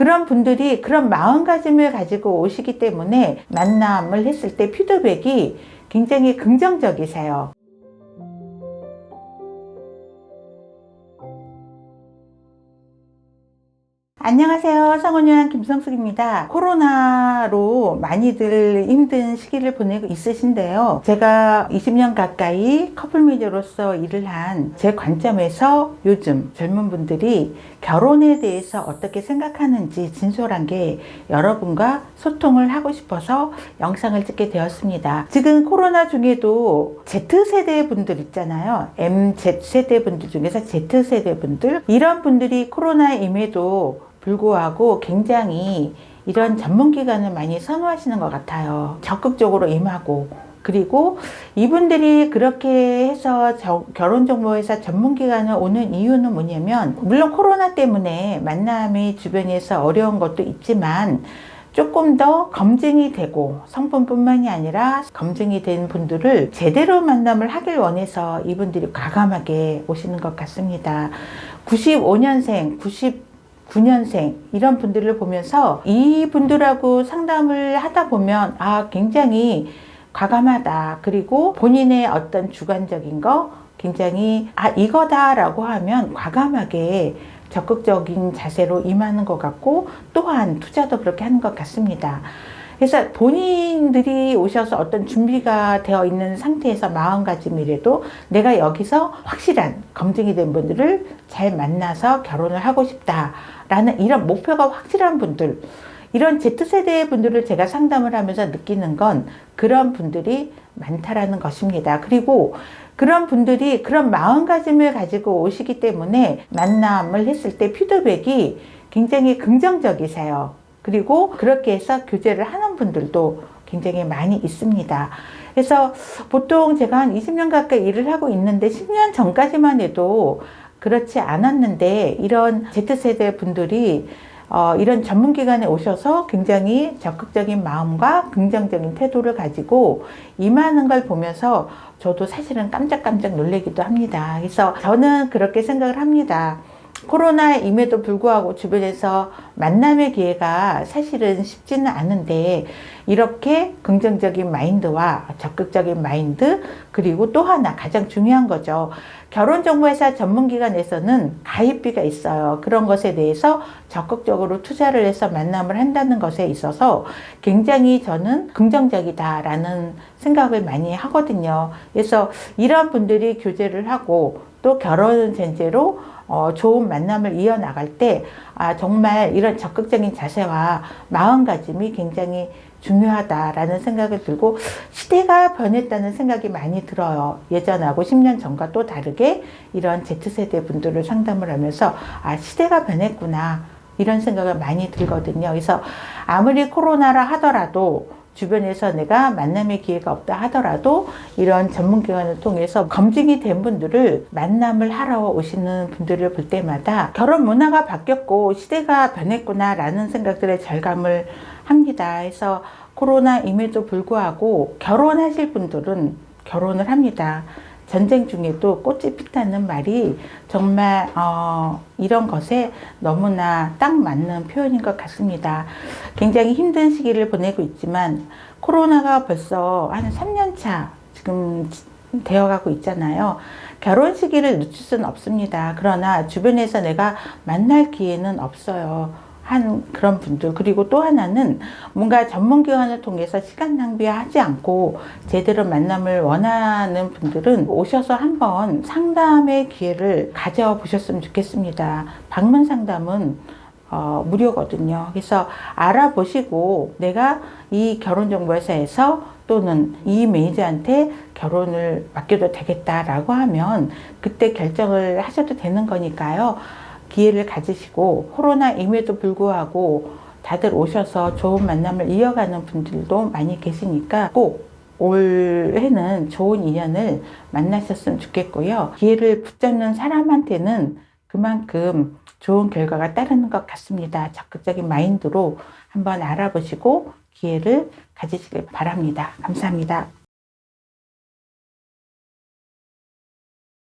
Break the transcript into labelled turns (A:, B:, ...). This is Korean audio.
A: 그런 분들이 그런 마음가짐을 가지고 오시기 때문에 만남을 했을 때 피드백이 굉장히 긍정적이세요. 안녕하세요. 성원유한 김성숙입니다. 코로나로 많이들 힘든 시기를 보내고 있으신데요. 제가 20년 가까이 커플 미디어로서 일을 한 제 관점에서 요즘 젊은 분들이 결혼에 대해서 어떻게 생각하는지 진솔한 게 여러분과 소통을 하고 싶어서 영상을 찍게 되었습니다. 지금 코로나 중에도 Z세대 분들 있잖아요. MZ세대 분들 중에서 Z세대 분들 이런 분들이 코로나임에도 불구하고 굉장히 이런 전문기관을 많이 선호하시는 것 같아요. 적극적으로 임하고. 그리고 이분들이 그렇게 해서 저- 결혼정보회사 전문기관을 오는 이유는 뭐냐면, 물론 코로나 때문에 만남이 주변에서 어려운 것도 있지만, 조금 더 검증이 되고 성분뿐만이 아니라 검증이 된 분들을 제대로 만남을 하길 원해서 이분들이 과감하게 오시는 것 같습니다. 95년생, 90 9년생 이런 분들을 보면서 이 분들하고 상담을 하다 보면 아 굉장히 과감하다 그리고 본인의 어떤 주관적인 거 굉장히 아 이거다 라고 하면 과감하게 적극적인 자세로 임하는 것 같고 또한 투자도 그렇게 하는 것 같습니다. 그래서 본인들이 오셔서 어떤 준비가 되어 있는 상태에서 마음가짐이라도 내가 여기서 확실한 검증이 된 분들을 잘 만나서 결혼을 하고 싶다라는 이런 목표가 확실한 분들, 이런 Z세대 분들을 제가 상담을 하면서 느끼는 건 그런 분들이 많다라는 것입니다. 그리고 그런 분들이 그런 마음가짐을 가지고 오시기 때문에 만남을 했을 때 피드백이 굉장히 긍정적이세요. 그리고 그렇게 해서 교제를 하는 분들도 굉장히 많이 있습니다. 그래서 보통 제가 한 20년 가까이 일을 하고 있는데 10년 전까지만 해도 그렇지 않았는데 이런 Z세대 분들이 어, 이런 전문기관에 오셔서 굉장히 적극적인 마음과 긍정적인 태도를 가지고 임하는 걸 보면서 저도 사실은 깜짝깜짝 놀래기도 합니다. 그래서 저는 그렇게 생각을 합니다. 코로나임에도 불구하고 주변에서 만남의 기회가 사실은 쉽지는 않은데 이렇게 긍정적인 마인드와 적극적인 마인드 그리고 또 하나 가장 중요한 거죠. 결혼정보회사 전문기관에서는 가입비가 있어요. 그런 것에 대해서 적극적으로 투자를 해서 만남을 한다는 것에 있어서 굉장히 저는 긍정적이다라는 생각을 많이 하거든요. 그래서 이런 분들이 교제를 하고 또 결혼 전제로 어, 좋은 만남을 이어나갈 때, 아, 정말 이런 적극적인 자세와 마음가짐이 굉장히 중요하다라는 생각이 들고, 시대가 변했다는 생각이 많이 들어요. 예전하고 10년 전과 또 다르게 이런 Z세대 분들을 상담을 하면서, 아, 시대가 변했구나. 이런 생각을 많이 들거든요. 그래서 아무리 코로나라 하더라도 주변에서 내가 만남의 기회가 없다 하더라도 이런 전문기관을 통해서 검증이 된 분들을 만남을 하러 오시는 분들을 볼 때마다 결혼 문화가 바뀌었고 시대가 변했구나라는 생각들의 절감을 합니다. 그래서 코로나임에도 불구하고 결혼하실 분들은 결혼을 합니다. 전쟁 중에도 꽃이 피다는 말이 정말 어, 이런 것에 너무나 딱 맞는 표현인 것 같습니다. 굉장히 힘든 시기를 보내고 있지만 코로나가 벌써 한 3년 차 지금 되어가고 있잖아요. 결혼 시기를 늦출 수는 없습니다. 그러나 주변에서 내가 만날 기회는 없어요. 한 그런 분들 그리고 또 하나는 뭔가 전문기관을 통해서 시간 낭비하지 않고 제대로 만남을 원하는 분들은 오셔서 한번 상담의 기회를 가져보셨으면 좋겠습니다. 방문 상담은 어, 무료거든요. 그래서 알아보시고 내가 이 결혼정보회사에서 또는 이 매니저한테 결혼을 맡겨도 되겠다라고 하면 그때 결정을 하셔도 되는 거니까요. 기회를 가지시고 코로나임에도 불구하고 다들 오셔서 좋은 만남을 이어가는 분들도 많이 계시니까 꼭 올해는 좋은 인연을 만나셨으면 좋겠고요. 기회를 붙잡는 사람한테는 그만큼 좋은 결과가 따르는 것 같습니다. 적극적인 마인드로 한번 알아보시고 기회를 가지시길 바랍니다. 감사합니다.